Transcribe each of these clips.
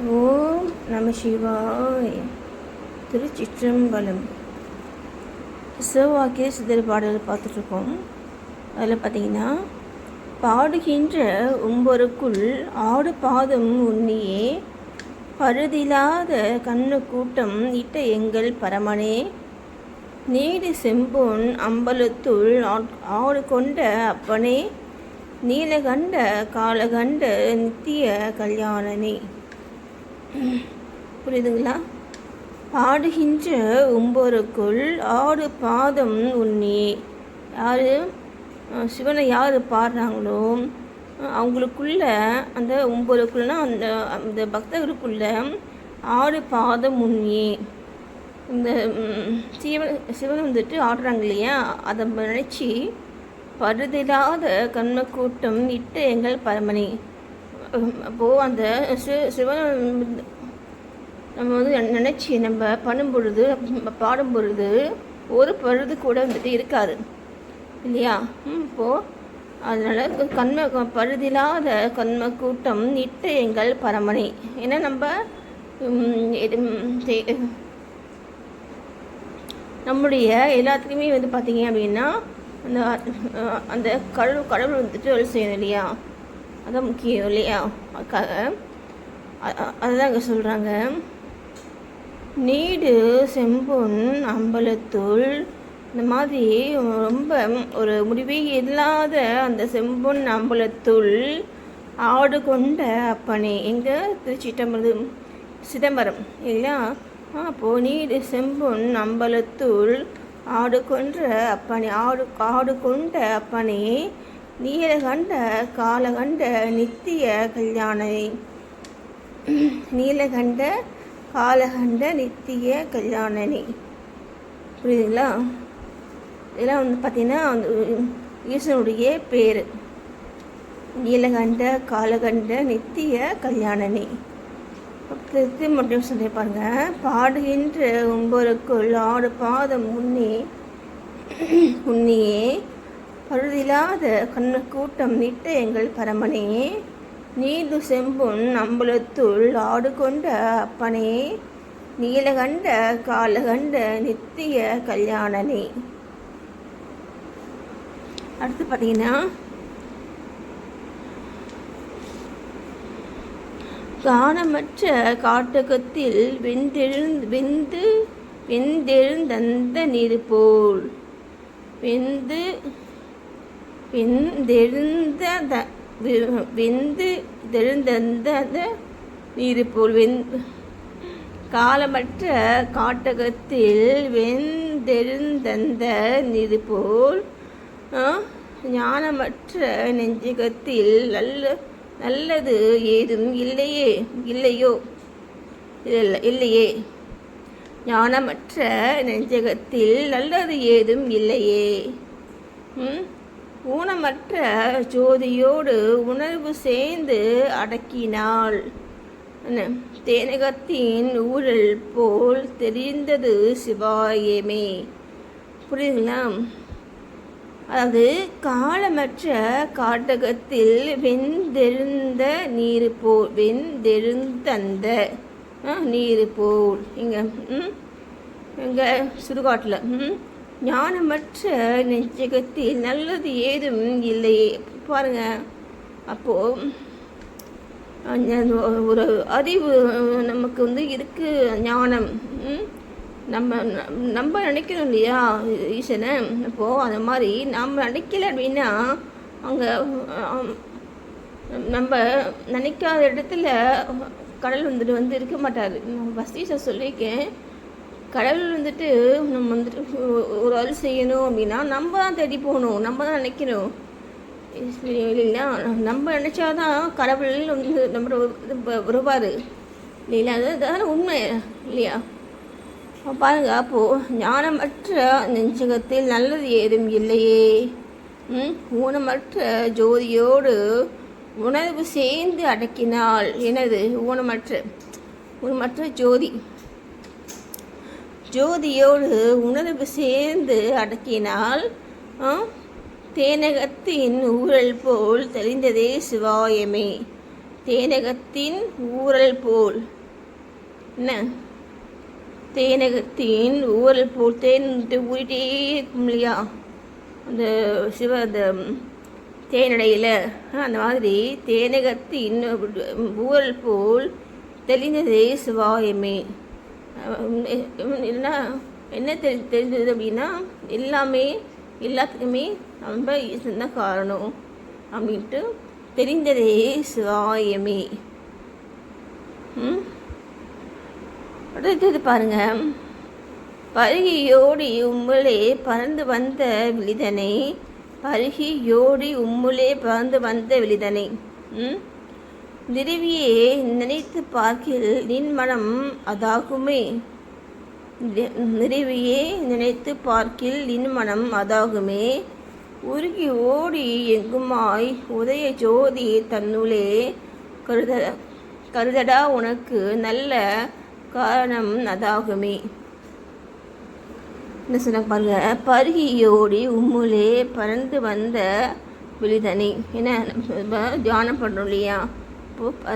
ஓம் நம சிவாய். திருச்சிற்றம்பலம். சிவவாக்கிய சிதறு பாடல் பார்த்துட்ருக்கோம். அதில் பார்த்தீங்கன்னா பாடுகின்ற உம்பொருக்குள் ஆடு பாதம் உன்னியே பருதிலாத கண்ணு கூட்டம் இட்ட எங்கள் பரமனே நீடு செம்பொன் அம்பலத்துள் ஆட்- ஆடு கொண்ட அப்பனே நீலகண்ட காலகண்ட நித்திய கல்யாணனே. புரியுதுங்களா? பாடுகின்ற உம்போருக்குள் ஆடு பாதம் உன்னி யார்? சிவனை யார் பாடுறாங்களோ அவங்களுக்குள்ள அந்த உம்போருக்குள்ளனா அந்த அந்த பக்தருக்குள்ள ஆடு பாதம் உன்னி இந்த சிவன் சிவன் வந்துட்டு ஆடுறாங்க இல்லையா? அதை நினச்சி பருதில்லாத கண்ம கூட்டம் இட்ட எங்கள் பரமணி அப்போது அந்த சி சிவன் நம்ம வந்து நினச்சி நம்ம பண்ணும் பொழுது பாடும் பொழுது ஒரு பழுது கூட வந்துட்டு இருக்காது. இல்லையா? ம், இப்போது அதனால் கண்ம பழுதில்லாத கண்ம கூட்டம் இட்ட எங்கள் பரமனை. ஏன்னா நம்ம எது நம்முடைய எல்லாத்துக்குமே வந்து பார்த்தீங்க அப்படின்னா அந்த அந்த கடவுள் கடவுள் வந்துட்டு அருள் செய்யணும் இல்லையா? அதான் முக்கியம் இல்லையா? அதுக்காக அதுதான் அங்கே சொல்கிறாங்க நீடு செம்பொன் அம்பலத்துள் இந்த மாதிரி ரொம்ப ஒரு முடிவே இல்லாத அந்த செம்பொன் அம்பலத்துள் ஆடு கொண்ட அப்பனே எங்கே? திருச்சிட்டம்பது சிதம்பரம் இல்லையா? அப்போது நீடு செம்பொன் அம்பலத்துள் ஆடு கொன்ற அப்பனே ஆடு ஆடு கொண்ட அப்பனே நீலகண்ட காலகண்ட நித்திய கல்யாணை. நீலகண்ட காலகண்ட நித்திய கல்யாணனி. புரியுதுங்களா? இதெல்லாம் வந்து பார்த்தீங்கன்னா அந்த ஈசனுடைய பேர். நீலகண்ட காலகண்ட நித்திய கல்யாணனி. திருத்தி மட்டும் சொல்லி பாருங்க. பாடுகின்ற ஒன்பருக்குள் ஆடு பாதம் உன்னி உன்னியே பழுதில்லாத கண்ணு கூட்டம் நீட்ட எங்கள் பரமனே நீடு செம்பொன் அம்பலத்துள் ஆடு கொண்ட அப்பனே நீலகண்ட காலகண்ட நித்திய கல்யாணனே. அடுத்து பார்த்தீங்கன்னா காணமற்ற காட்டகத்தில் வெந்தெழுந்து வெந்து வெந்தெழுந்தந்த நீர் போல் வெந்து வெந்தெழுந்த த- வெ- வெந்து தெழுந்தந்த நீர் போல் வெந் காலமற்ற காட்டகத்தில் வெந்தெழுந்தந்த நீர் போல் ஞானமற்ற நெஞ்சகத்தில் நல்ல நல்லது ஏதும் இல்லையே இல்லையோ இல்லை இல்லையே ஞானமற்ற நெஞ்சகத்தில் நல்லது ஏதும் இல்லையே ம்? ஊனமற்ற ஜோதியோடு உணர்வு சேர்ந்து அடக்கினாள். என்ன? தேனகத்தின் ஊழல் போல் தெரிந்தது சிவாயமே. புரியுதுங்களா? அதாவது காலமற்ற காட்டகத்தில் வெந்தெழுந்த நீர் போல் வெந்தெழுந்தந்த நீர் போல். இங்கே இங்கே சுடுகாட்டில் ம், ஞானமற்ற நெஞ்சகத்தில் நல்லது ஏதும் இல்லையே பாருங்க அப்போது ஒரு அறிவு நமக்கு வந்து இருக்கு ஞானம். நம்ம நம்ம நினைக்கணும் இல்லையா ஈசனை? அப்போது அந்த மாதிரி நம்ம நினைக்கல அப்படின்னா அங்கே நம்ம நினைக்காத இடத்துல கடல் வந்துட்டு வந்து இருக்க மாட்டார். நான் வசீச சொல்லியிருக்கேன். கடவுள் வந்துட்டு நம்ம வந்துட்டு ஒரு- ஆள் அருள் செய்யணும் அப்படின்னா நம்ம தான் தேடி போகணும் நம்ம தான் நினைக்கணும். இல்லைங்களா நம்ம நினச்சாதான் கடவுள் வந்து நம்ம வருவார் இல்லைங்களா அது அதான உண்மை இல்லையா? அப்ப பாருங்க அப்போது ஞானமற்ற நெஞ்சகத்தில் நல்லது ஏதும் இல்லையே. ம்? ஊனமற்ற ஜோதியோடு உணர்வு சேர்ந்து அடக்கினால் எனது ஊனமற்ற ஊனமற்ற ஜோதி. ஜோதியோடு உணர்வு சேர்ந்து அடக்கினால் தேனகத்தின் ஊழல் போல் தெரிந்ததே சிவாயமே. தேனகத்தின் ஊரல் போல். என்ன? தேனகத்தின் ஊரல் போல் தேன் ஊறிட்டே இருக்கும் இல்லையா? அந்த சிவ அந்த தேனடையில் அந்த மாதிரி தேனகத்தின் ஊரல் போல் தெளிந்ததே சிவாயமே. என்ன என்ன தெரி தெரிஞ்சது அப்படின்னா எல்லாமே எல்லாத்துக்குமே நம்ம ஈசன் தான் காரணம் அப்படின்ட்டு தெரிந்ததே சிவாயமே. ம்? அடுத்தது பாருங்க. பருகியோடி உம்முளே பறந்து வந்த விழிதனை பருகியோடி உம்முளே பறந்து வந்த விழிதனை. ம்? நிறுவியே நினைத்து பார்க்கில் நின் மனம் அதாகுமே. நிறுவியே நினைத்து பார்க்கில் நின் மனம் அதாகுமே. உருகி ஓடி எங்குமாய் உதய ஜோதி தன்னுளே. கருத கருதடா உனக்கு நல்ல காரணம் அதாகுமே. என்ன சொன்னாங்க பாருங்க பருகியோடி உம்முலே பறந்து வந்த விழிதனை. என்ன நம்ம தியானம் பண்ணுறோம் இல்லையா? இப்போ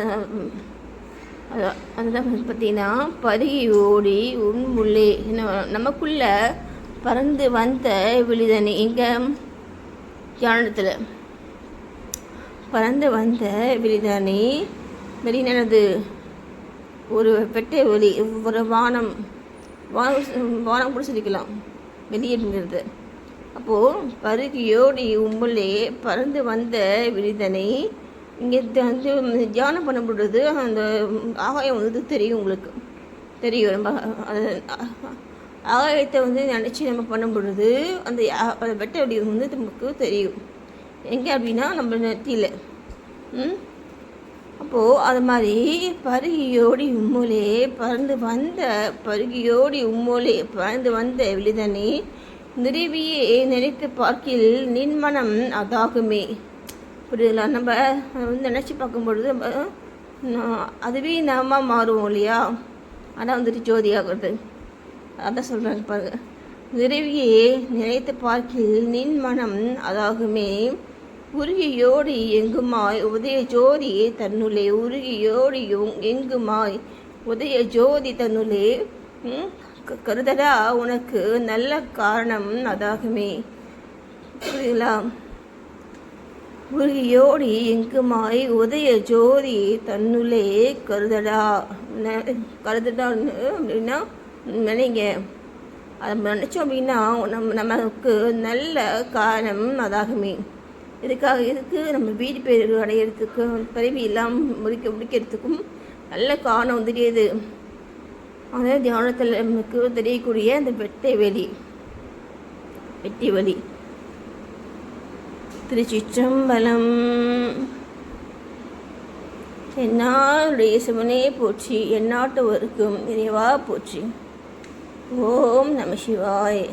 அதுதான் பார்த்தீங்கன்னா பருகி ஓடி உண்முள்ளே என்ன நமக்குள்ள பறந்து வந்த விழிதனி இங்கே தியானத்தில் பறந்து வந்த விழிதனி வெளிநனது ஒரு பெட்டை ஒளி ஒரு வானம். வானம் வானம் கூட சொல்லிக்கலாம் வெளியேறுங்கிறது அப்போது பருகியோடி உம்முள்ளே பறந்து வந்த விழிதனை இங்கே வந்து தியானம் பண்ண பொழுது அந்த ஆகாயம் வந்து தெரியும் உங்களுக்கு. தெரியும். நம்ம அது ஆகாயத்தை வந்து நினச்சி நம்ம பண்ணும் பொழுது அந்த வெட்ட வெளி வந்து நமக்கு தெரியும். எங்கே அப்படின்னா நம்ம நெத்தியில். அப்போது அது மாதிரி பருகியோடி உம்மோலே பறந்து வந்த பருகியோடி உம்மோலே பறந்து வந்த விழுதனே நிறுவியே நினைத்து பார்க்கில் நின்மனம் அதாகுமே. புரியுதுங்களா நம்ம வந்து நினச்சி பார்க்கும்பொழுது நம்ம அதுவே நாம மாறுவோம் இல்லையா? ஆனால் வந்துட்டு ஜோதியாகிறது. அதான் சொல்கிறாங்க பாருங்க. நிறுவியே நினைத்து பார்க்கில் நின் மனம் அதாகுமே. உருகியோடி எங்குமாய் உதய ஜோதி தன்னுள்ளே உருகியோடி எங்குமாய் உதய ஜோதி தன்னுள்ளே க- கருதடா உனக்கு நல்ல காரணம் அதாகுமே. புரியுங்களா உருகியோடி எங்குமாய் உதய ஜோதி தன்னுள்ளே கருதடா. ந- கருதடான்னு அப்படின்னா நினைங்க. அதை நினச்சோம் அப்படின்னா நம்ம நமக்கு நல்ல காரணம் அதாகுமே. இதுக்காக இதுக்கு நம்ம வீடு பேர் அடையிறதுக்கு பதவி இல்லாமல் முடிக்க முடிக்கிறதுக்கும் நல்ல காரணம் தெரியுது. எது அதாவது தியானத்தில் நமக்கு தெரியக்கூடிய அந்த வெட்டை வெளி வெட்டி வலி திருச்சிற்றம்பலம். என்னாருடைய சிவனே போற்றி எந்நாட்டவருக்கும் இறைவா போற்றி. ஓம் நம சிவாய்.